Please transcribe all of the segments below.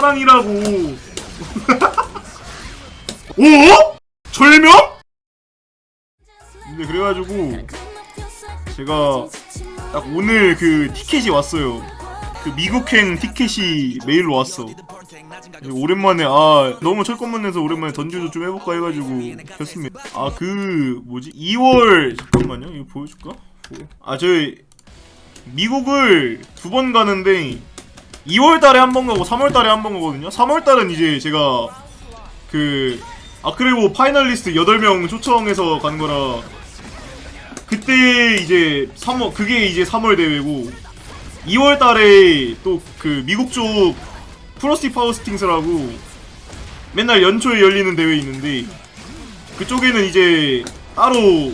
사랑이라고. 오? 절명? 근데 그래가지고 제가 딱 오늘 그 티켓이 왔어요. 그 미국행 티켓이 메일로 왔어. 오랜만에 아 너무 철권만해서 오랜만에 던지도 좀 해볼까 해가지고 켰습니다. 아 그 뭐지 2월 잠깐만요 이거 보여줄까? 아 저희 미국을 두 번 가는데 2월 달에 한 번 가고 3월 달에 한 번 가거든요. 3월 달은 이제 제가 그 아크레고 파이널리스트 8명 초청해서 간 거라 그때 이제 3월 그게 이제 3월 대회고 2월 달에 또 그 미국 쪽 프로스티 파워스팅스라고 맨날 연초에 열리는 대회 있는데 그쪽에는 이제 따로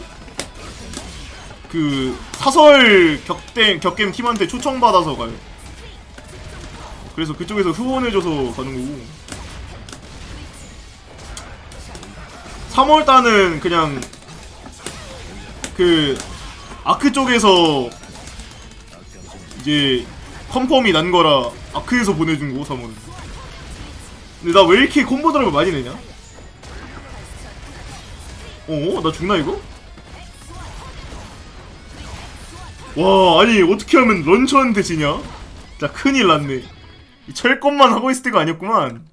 그 사설 격겜 격겜 팀한테 초청받아서 가요. 그래서 그쪽에서 후원해줘서 가는 거고 3월 달은 그냥 그 아크 쪽에서 이제 컨펌이 난 거라 아크에서 보내준 거고 3월은 근데 나 왜 이렇게 콤보 드랍을 많이 내냐? 어? 나 죽나 이거? 와 아니 어떻게 하면 런처한테 지냐? 진짜 큰일 났네 이 철권만 하고 있을 때가 아니었구만.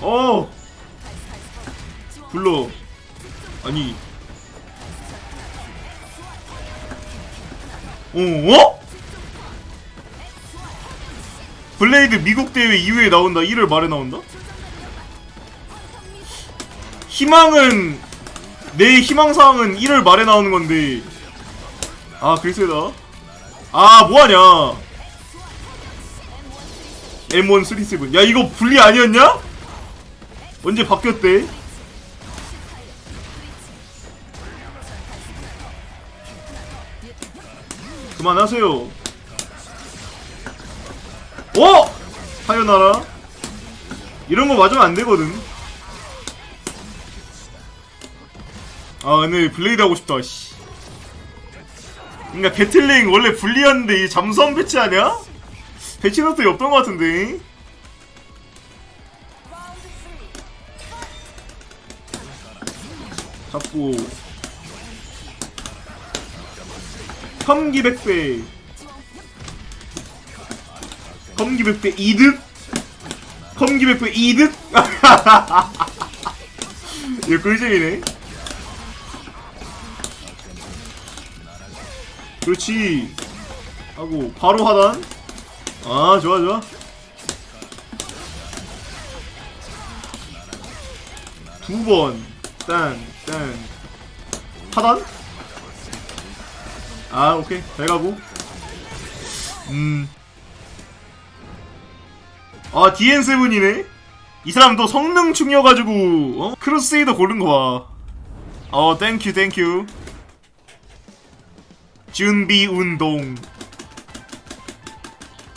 어 불러. 아니. 어? 블레이드 미국 대회 이후에 나온다. 1월 말에 나온다? 희망은 내 희망사항은 1월 말에 나오는 건데. 아 글쎄다 아 뭐하냐 M1 37. 야 이거 분리 아니었냐? 언제 바뀌었대? 그만하세요. 어? 하연나라. 이런 거 맞으면 안 되거든. 아 근데 블레이드 하고 싶다. 씨. 그러니까 배틀링 원래 불리였는데 이 잠수함 배치 아니야? 배치노트 없던 것 같은데. 잡고. 컴기 백배. 컴기 백배 이득? 컴기 백배 이득? 이거 꿀잼이네 그렇지. 하고 바로 하단. 아 좋아 좋아. 두 번 딴딴. 하단? 아 오케이. 잘 가고. 음아 DN7이네? 이 사람 또 성능 충이어가지고 어? 크루세이더 고른 거봐 어 땡큐 땡큐 준비 운동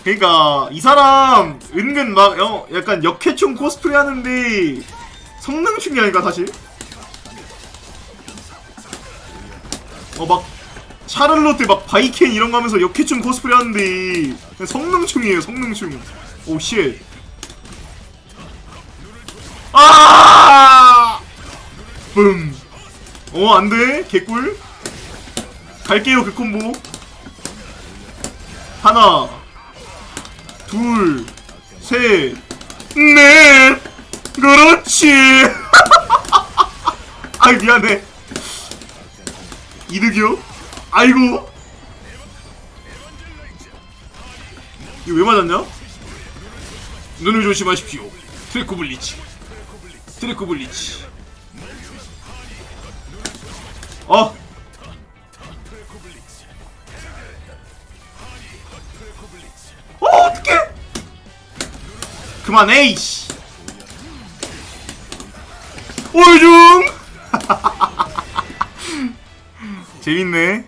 그니까 이 사람 은근 막 어, 약간 역해충 코스프레 하는데 성능 충이라니까 사실 어 막 샤를로트 막 바이켄 이런 거 하면서 역해충 코스프레 하는데 성능충이에요 성능충 오쉣 아! 붐. 어. 개꿀. 갈게요, 그 콤보. 하나. 둘. 셋. 넷. 그렇지. 아, 미안해. 이득이요? 아이고. 이거 왜 맞았냐? 눈을 조심하십시오. 트레코 블리치. 트레코 블리치. 어. 어, 그만해, 이씨! 오중! 재밌네.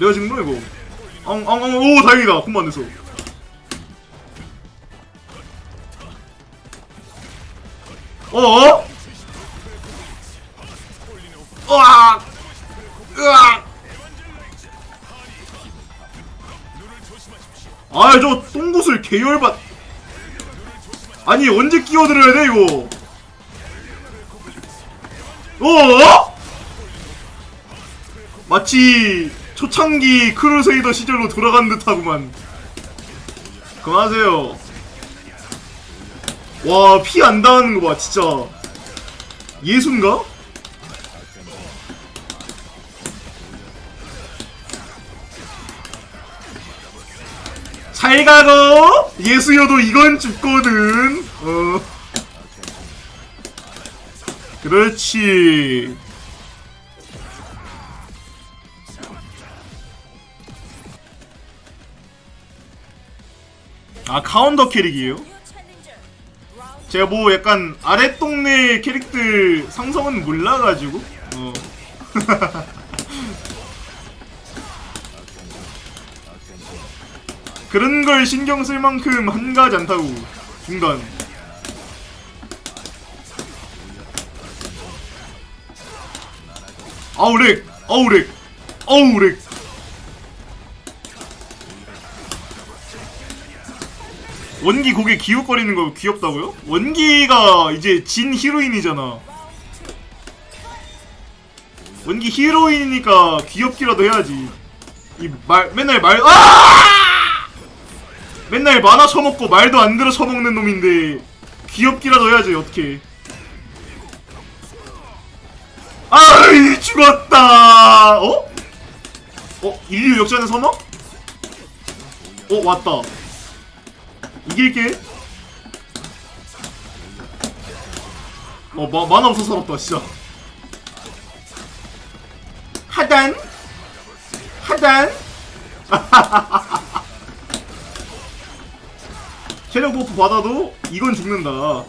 내가 지금 뭐 이거? 엉엉엉 오 다행이다 콤만 돼서 어어? 아 저 똥구슬 계열받 아니 언제 끼어들어야 돼 이거? 어? 마치 초창기 크루세이더 시절로 돌아간 듯하구만. 그만하세요. 와 피 안 닿는 거봐 진짜. 예순가? 잘 가고 예수여도 이건 죽거든. 어. 그렇지. 아 카운터 캐릭이에요? 제가 뭐 약간 아랫동네 캐릭들 상성은 몰라가지고? 어. 그런 걸 신경 쓸 만큼 한가하지 않다고. 중단 아우 렉 아우 렉 아우 렉. 원기 고개 기웃거리는 거 귀엽다고요? 원기가 이제 진 히로인이잖아. 원기 히로인이니까 귀엽기라도 해야지. 이 말 맨날 말 아! 맨날 만화 처먹고 말도 안 들어 처먹는 놈인데 귀엽기라도 해야지 어떻게 아이 죽었다 어? 어? 인류 역전의 선어? 어 왔다 이길게 어 마, 만화 없어 살았다 진짜 하단 하단 체력 버프 받아도 이건 죽는다 와!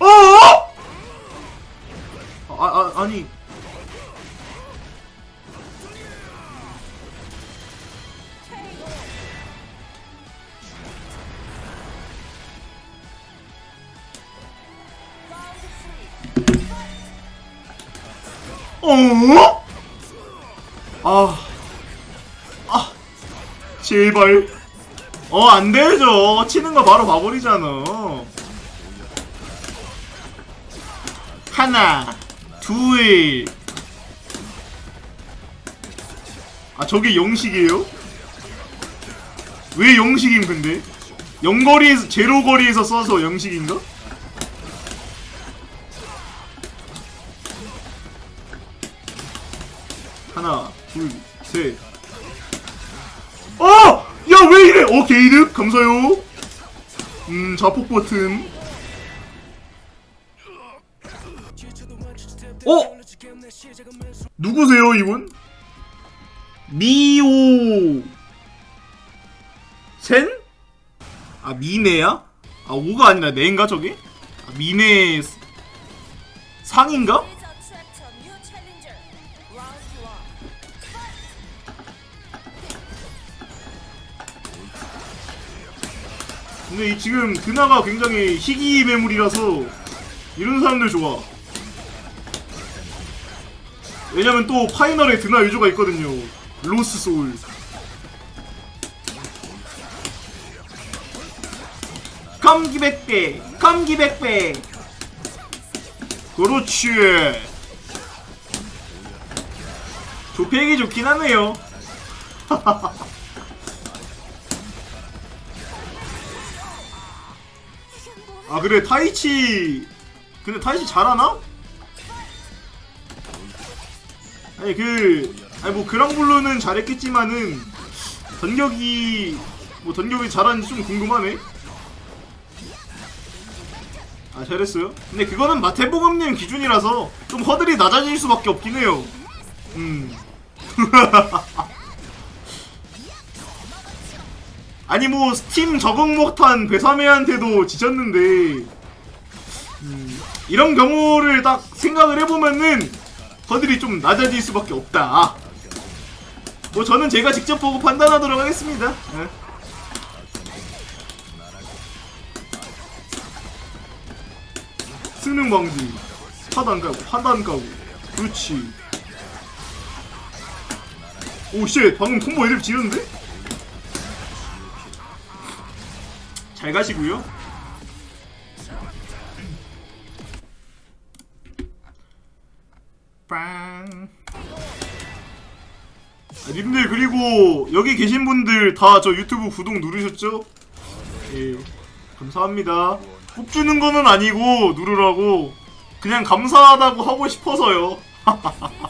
어? 아, 아 아니 어? 아, 아, 제발. 어, 안 되죠. 치는 거 바로 봐버리잖아. 하나, 둘. 아, 저게 영식이에요? 왜 영식인 근데? 영거리에서, 제로 거리에서 써서 영식인가? 하나, 둘, 셋. 게이득? 감사요. 음, 자폭 버튼. 어? 누구세요, 이분? 미오. 센? 아, 미네야? 아, 오가 아니라 네인가, 저기? 아, 미네 상인가? 근데 이 지금 드나가 굉장히 희귀 매물이라서 이런 사람들 좋아. 왜냐면 또 파이널에 드나 유저가 있거든요. 로스 소울. 감기 백배, 감기 백배. 그렇지. 조팩이 좋긴 하네요. 아 그래 타이치 근데 타이치 잘하나? 아니 그 아니 뭐 그랑블루는 잘했겠지만은 전격이 뭐 전격이 잘하는지 좀 궁금하네. 아 잘했어요? 근데 그거는 마태복음님 기준이라서 좀 허들이 낮아질 수밖에 없긴 해요. 음 아니 뭐 스팀 적응 못한 배사매한테도 지쳤는데 음, 이런 경우를 딱 생각을 해보면은 허들이 좀 낮아질 수밖에 없다. 뭐 저는 제가 직접 보고 판단하도록 하겠습니다. 예. 승능 방지, 하단 까고, 하단 까고, 그렇지. 오, 쉣, 방금 콤보 애들 지렸는데? 잘 가시고요. 빵. 아, 님들 그리고 여기 계신 분들 다 저 유튜브 구독 누르셨죠? 예. 감사합니다. 꼭 주는 거는 아니고 누르라고 그냥 감사하다고 하고 싶어서요.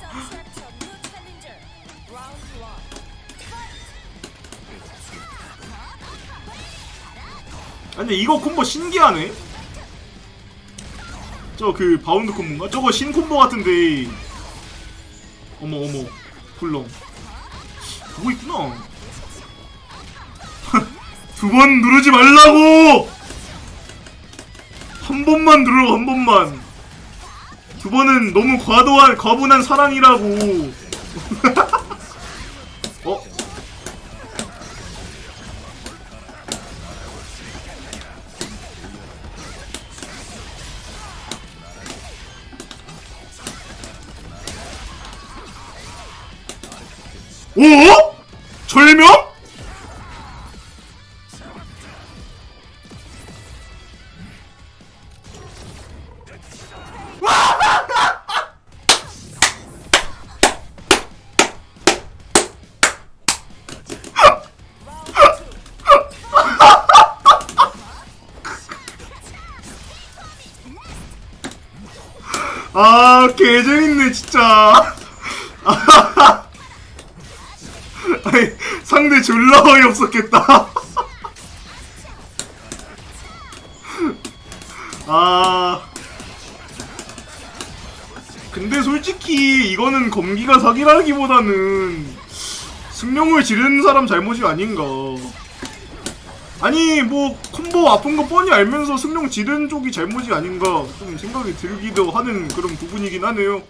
근데 이거 콤보 신기하네. 저 그 바운드 콤보인가? 저거 신 콤보 같은데. 어머 어머 굴렁. 그거 있구나. 두 번 누르지 말라고. 한 번만 누르고 한 번만. 두 번은 너무 과도한 과분한 사랑이라고. 오? 절명? 아, 개재밌네, 진짜. 아니, 상대 졸라 어이없었겠다. 아. 근데 솔직히 이거는 검기가 사기라기보다는 승용을 지르는 사람 잘못이 아닌가. 아니 뭐 콤보 아픈 거 뻔히 알면서 승용 지른 쪽이 잘못이 아닌가 좀 생각이 들기도 하는 그런 부분이긴 하네요.